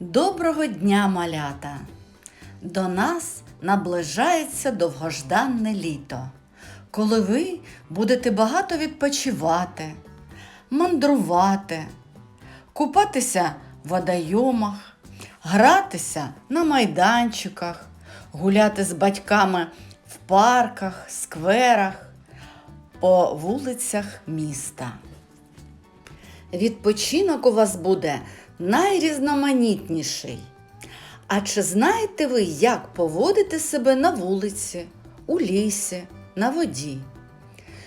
Доброго дня, малята! До нас наближається довгожданне літо, коли ви будете багато відпочивати, мандрувати, купатися в водойомах, гратися на майданчиках, гуляти з батьками в парках, скверах, по вулицях міста. Відпочинок у вас буде найрізноманітніший. А чи знаєте ви, як поводити себе на вулиці, у лісі, на воді?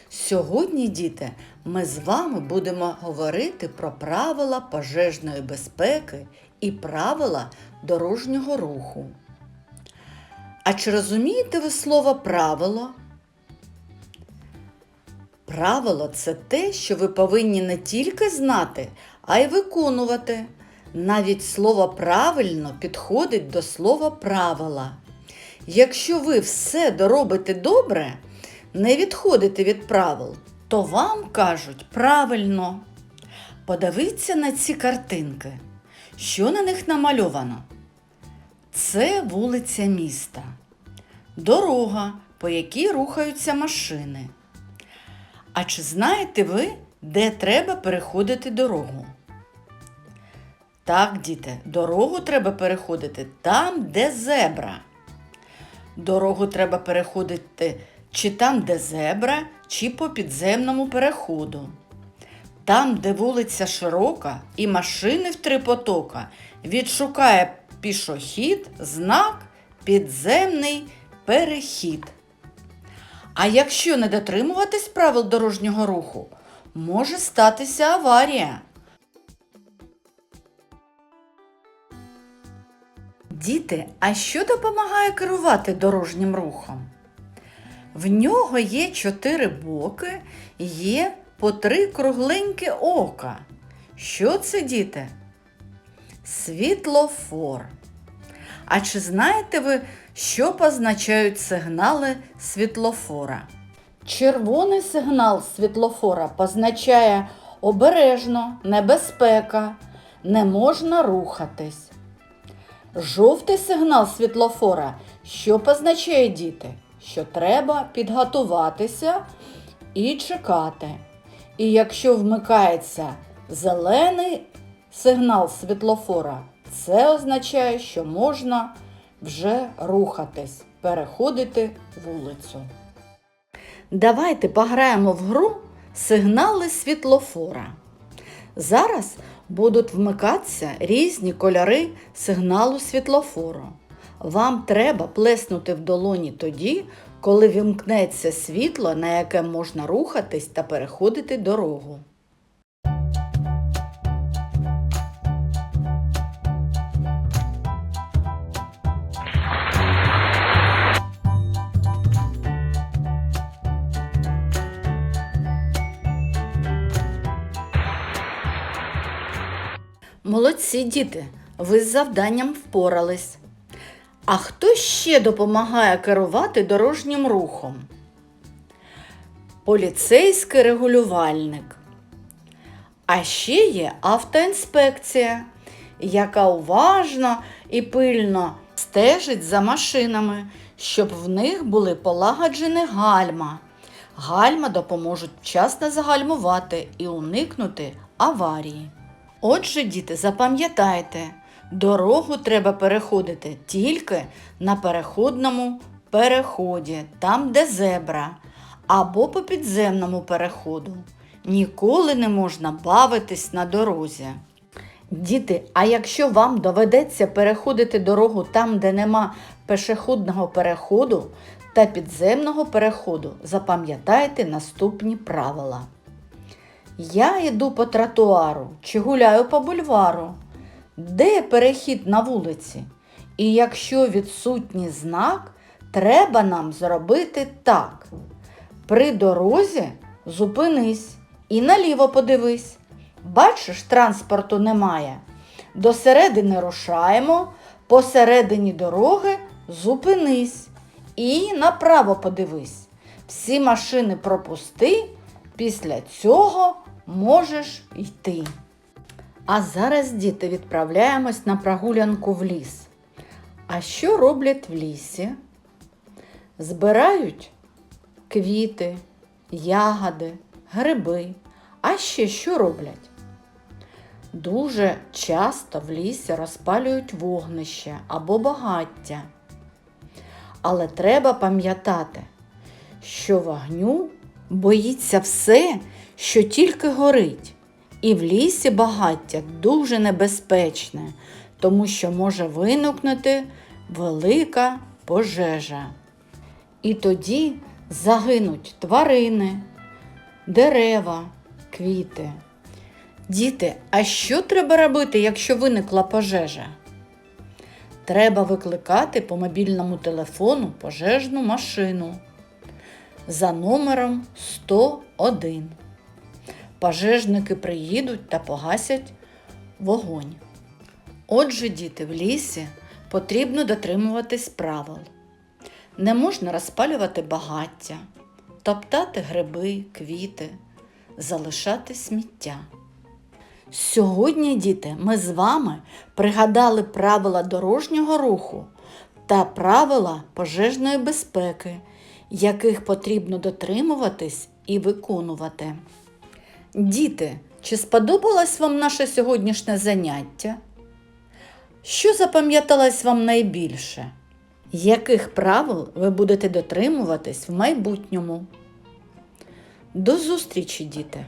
Сьогодні, діти, ми з вами будемо говорити про правила пожежної безпеки і правила дорожнього руху. А чи розумієте ви слово правило? Правило це те, що ви повинні не тільки знати, а й виконувати. Навіть слово правильно підходить до слова правила. Якщо ви все доробите добре, не відходите від правил, то вам кажуть правильно. Подивіться на ці картинки. Що на них намальовано? Це вулиця міста, дорога, по якій рухаються машини. А чи знаєте ви, де треба переходити дорогу? Так, діти, дорогу треба переходити там, де зебра. Дорогу треба переходити чи там, де зебра, чи по підземному переходу. Там, де вулиця широка і машини в три потока, відшукає пішохід знак підземний перехід. А якщо не дотримуватись правил дорожнього руху, може статися аварія. Діти, а що допомагає керувати дорожнім рухом? В нього є чотири боки, є по три кругленькі ока. Що це, діти? Світлофор. А чи знаєте ви, що позначають сигнали світлофора? Червоний сигнал світлофора позначає обережно, небезпека, не можна рухатись. Жовтий сигнал світлофора, що позначає діти, що треба підготуватися і чекати. І якщо вмикається зелений сигнал світлофора, це означає, що можна вже рухатись, переходити вулицю. Давайте пограємо в гру сигнали світлофора. Зараз будуть вмикатися різні кольори сигналу світлофору. Вам треба плеснути в долоні тоді, коли вімкнеться світло, на яке можна рухатись та переходити дорогу. Молодці діти, ви з завданням впорались. А хто ще допомагає керувати дорожнім рухом? Поліцейський регулювальник. А ще є автоінспекція, яка уважно і пильно стежить за машинами, щоб в них були полагоджені гальма. Гальма допоможуть вчасно загальмувати і уникнути аварії. Отже, діти, запам'ятайте, дорогу треба переходити тільки на переходному переході, там, де зебра, або по підземному переходу. Ніколи не можна бавитись на дорозі. Діти, а якщо вам доведеться переходити дорогу там, де нема пешеходного переходу та підземного переходу, запам'ятайте наступні правила. Я йду по тротуару чи гуляю по бульвару. Де перехід на вулиці? І якщо відсутній знак, треба нам зробити так. При дорозі зупинись і наліво подивись. Бачиш, транспорту немає. До середини рушаємо, посередині дороги зупинись і направо подивись. Всі машини пропусти, після цього можеш йти. А зараз, діти, відправляємось на прогулянку в ліс. А що роблять в лісі? Збирають квіти, ягоди, гриби. А ще що роблять? Дуже часто в лісі розпалюють вогнище або багаття. Але треба пам'ятати, що вогню боїться все, що тільки горить. І в лісі багаття дуже небезпечне, тому що може виникнути велика пожежа. І тоді загинуть тварини, дерева, квіти. Діти, а що треба робити, якщо виникла пожежа? Треба викликати по мобільному телефону пожежну машину за номером 101. Пожежники приїдуть та погасять вогонь. Отже, діти, в лісі потрібно дотримуватись правил. Не можна розпалювати багаття, топтати гриби, квіти, залишати сміття. Сьогодні, діти, ми з вами пригадали правила дорожнього руху та правила пожежної безпеки, яких потрібно дотримуватись і виконувати. Діти, чи сподобалось вам наше сьогоднішнє заняття? Що запам'яталось вам найбільше? Яких правил ви будете дотримуватись в майбутньому? До зустрічі, діти!